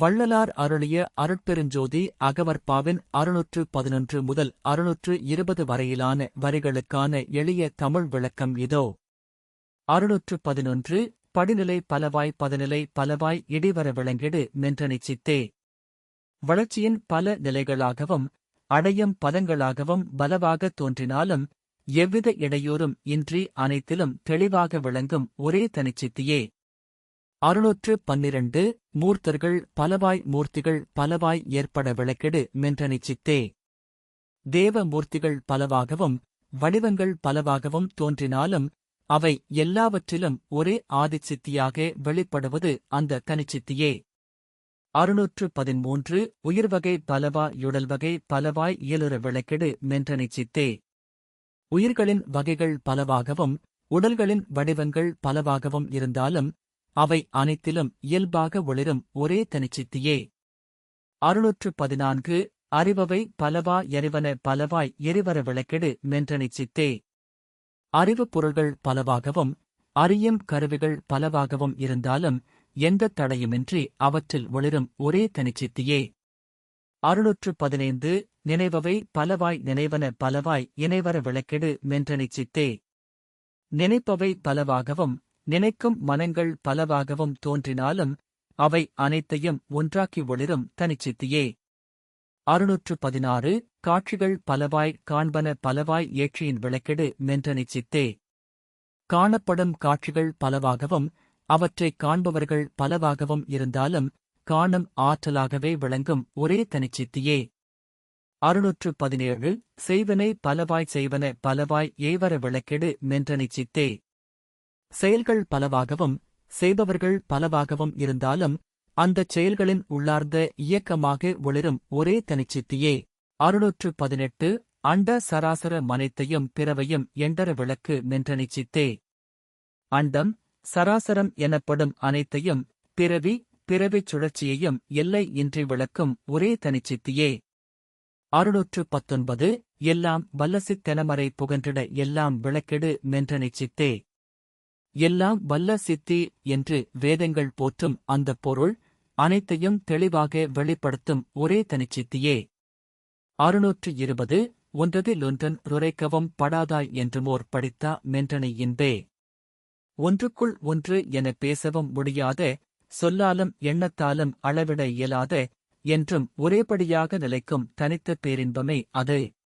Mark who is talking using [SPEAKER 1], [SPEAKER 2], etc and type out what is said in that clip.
[SPEAKER 1] வள்ளலார் அருளிய அருட்பெருஞ்சோதி அகவற்பாவின் அறுநூற்று பதினொன்று முதல் அறுநூற்று இருபது வரையிலான வரிகளுக்கான எளிய தமிழ் விளக்கம் இதோ. அறுநூற்று பதினொன்று படிநிலை பலவாய் பதநிலை பலவாய் இடிவர விளங்கிடு மென்றனிச் சித்தே. வளர்ச்சியின் பல நிலைகளாகவும் அடையும் பதங்களாகவும் பலவாகத் தோன்றினாலும் எவ்வித இடையூறும் இன்றி அனைத்திலும் தெளிவாக விளங்கும் ஒரே தனிச்சித்தியே. அறுநூற்று பன்னிரண்டு மூர்த்தர்கள் பலவாய் மூர்த்திகள் பலவாய் ஏற்பட விளக்கெடு மென்றனிச்சித்தே தேவ மூர்த்திகள் பலவாகவும் வடிவங்கள் பலவாகவும் தோன்றினாலும் அவை எல்லாவற்றிலும் ஒரே ஆதிச்சித்தியாக வெளிப்படுவது அந்த தனிச்சித்தியே. அறுநூற்று பதிமூன்று உயிர்வகை பலவா யுடல்வகை பலவாய் இயலுற விளக்கெடு மென்றனிச்சித்தே உயிர்களின் வகைகள் பலவாகவும் உடல்களின் வடிவங்கள் பலவாகவும் இருந்தாலும் அவை அனைத்திலும் இயல்பாக ஒளிரும் ஒரே தனிச்சித்தியே. அறுநூற்று பதினான்கு அறிபவை பலவா எறிவன பலவாய் எரிவர விளக்கெடு மென்றனிச் சித்தே. அறிவுப் பொருள்கள் பலவாகவும் அறியும் கருவிகள் பலவாகவும் இருந்தாலும் எந்தத் தடையுமின்றி அவற்றில் ஒளிரும் ஒரே தனிச்சித்தியே. அறுநூற்று பதினைந்து நினைவவை பலவாய் நினைவன பலவாய் இணைவர விளக்கெடு மென்றனிச் சித்தே. நினைப்பவை பலவாகவும் நினைக்கும் மனங்கள் பலவாகவும் தோன்றினாலும் அவை அனைத்தையும் ஒன்றாக்கி ஒளிரும் தனிச்சித்தியே. அறுநூற்று பதினாறு காட்சிகள் பலவாய் காண்பன பலவாய் ஏற்றியின் விளக்கெடு மென்றனிச் சித்தே காணப்படும் காட்சிகள் பலவாகவும் அவற்றைக் காண்பவர்கள் பலவாகவும் இருந்தாலும் காணும் ஆற்றலாகவே விளங்கும் ஒரே தனிச்சித்தியே. அறுநூற்று பதினேழு செய்வனை பலவாய் செய்வன பலவாய் ஏவர விளக்கெடு மென்றனிச் சித்தே செயல்கள் பலவாகவும் செய்பவர்கள் பலவாகவும் இருந்தாலும் அந்தச் செயல்களின் உள்ளார்ந்த இயக்கமாக ஒளிரும் ஒரே தனிச்சித்தியே. அறுநூற்று பதினெட்டு அண்ட சராசர மனைத்தையும் பிறவையும் எண்டர விளக்கு மென்றனிச் சித்தே அண்டம் சராசரம் எனப்படும் அனைத்தையும் பிறவி பிறவிச் சுழற்சியையும் எல்லை இன்றி விளக்கும் ஒரே தனிச்சித்தியே. அறுநூற்று பத்தொன்பது எல்லாம் வல்லசித் தெனமறை புகன்றிட எல்லாம் விளக்கிடு மென்றனிச்சித்தே எல்லாம் வல்ல சித்தி என்று வேதங்கள் போற்றும் அந்தப் பொருள் அனைத்தையும் தெளிவாக வெளிப்படுத்தும் ஒரே தனிச்சித்தியே. அறுநூற்று இருபது ஒன்றதிலொன்றன் ருரைக்கவும் படாதாய் என்றுமோர் படித்தா மென்றனை இன்பே. ஒன்றுக்குள் ஒன்று என பேசவும் முடியாத சொல்லாலும் எண்ணத்தாலும் அளவிட இயலாத என்றும் ஒரேபடியாக நிலைக்கும் தனித்த பேரின்பமே அது.